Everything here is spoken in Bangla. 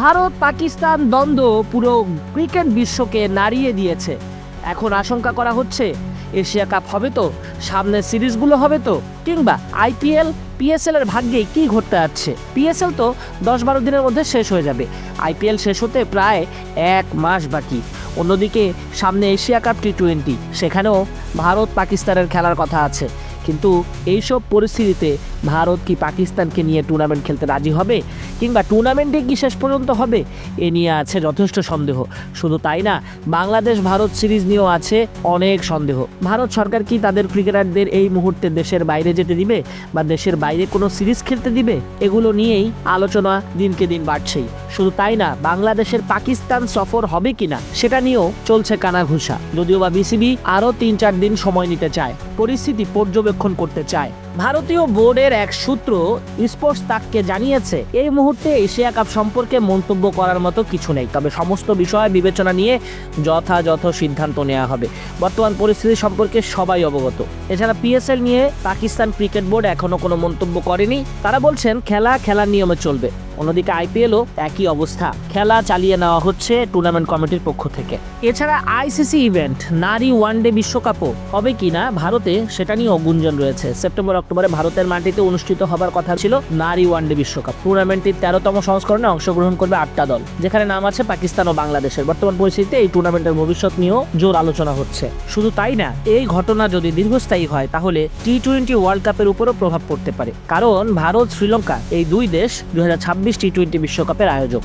ভারত পাকিস্তান দ্বন্দ্ব পুরো ক্রিকেট বিশ্বকে নাড়িয়ে দিয়েছে। এখন আশঙ্কা করা হচ্ছে, এশিয়া কাপ হবে তো, সামনের সিরিজগুলো হবে তো, কিংবা আইপিএল পিএসএল এর ভাগ্যে কি ঘটতে যাচ্ছে। পিএসএল তো দশ বারো দিনের মধ্যে শেষ হয়ে যাবে। আইপিএল শেষ হতে প্রায় এক মাস বাকি। অন্যদিকে সামনে এশিয়া কাপ টি টোয়েন্টি, সেখানেও ভারত পাকিস্তানের খেলার কথা আছে। কিন্তু এইসব পরিস্থিতিতে ভারত কি পাকিস্তানকে নিয়ে টুর্নামেন্ট খেলতে রাজি হবে? কিংবা টুর্নামেন্টে কি শেষ পর্যন্ত হবে? এ নিয়ে আছে যথেষ্ট সন্দেহ। শুধু তাই না, বাংলাদেশ ভারত সিরিজ নিয়েও আছে অনেক সন্দেহ। ভারত সরকার কি তাদের ক্রিকেটারদের এই মুহূর্তে দেশের বাইরে যেতে দিবে? বা দেশের বাইরে কোনো সিরিজ খেলতে দিবে? এগুলো নিয়েই আলোচনা দিনকে দিন বাড়ছেই। শুধু তাই না, বাংলাদেশের পাকিস্তান সফর হবে কিনা, সেটা নিয়েও চলছে কানাঘুষা। যদিও বা বিসিবি আরও তিন চার দিন সময় নিতে চায়, পরিস্থিতি পর্যবেক্ষণ করতে চায়। ভারতীয় বোর্ডের এক সূত্র স্পোর্টস তাককে জানিয়েছে, এই মুহূর্তে এশিয়া কাপ সম্পর্কে মন্তব্য করার মতো কিছু নেই, তবে সমস্ত বিষয় বিবেচনা নিয়ে যথাযথ সিদ্ধান্ত নেওয়া হবে। বর্তমান পরিস্থিতি সম্পর্কে সবাই অবগত। এছাড়া পিএসএল নিয়ে পাকিস্তান ক্রিকেট বোর্ড এখনও কোনো মন্তব্য করেনি। তারা বলছেন, খেলা খেলার নিয়মে চলবে। অন্যদিকে আইপিএলও একই অবস্থা। খেলা চালিয়ে নেওয়া হচ্ছে টুর্নামেন্ট কমিটির পক্ষ থেকে। এছাড়া আইসিসি ইভেন্ট, নারী ওয়ানডে বিশ্বকাপও। হবে কিনা ভারতে সেটা নিয়েও গুঞ্জন রয়েছে। সেপ্টেম্বর, অক্টোবরে ভারতের মাটিতে অনুষ্ঠিত হবার কথা ছিল নারী ওয়ানডে বিশ্বকাপ। টুর্নামেন্টটির তেরোতম সংস্করণে অংশগ্রহণ করবে আটটা দল। যেখানে নাম আছে পাকিস্তান ও বাংলাদেশের। বর্তমান পরিস্থিতিতে এই টুর্নামেন্টের ভবিষ্যৎ নিয়েও জোর আলোচনা হচ্ছে। শুধু তাই না, এই ঘটনা যদি দীর্ঘস্থায়ী হয়, তাহলে টি টোয়েন্টি ওয়ার্ল্ড কাপের উপরও প্রভাব পড়তে পারে। কারণ ভারত, শ্রীলঙ্কা, এই দুই দেশ দুই হাজার ছাব্বিশ টি টোয়েন্টি বিশ্বকাপের আয়োজক।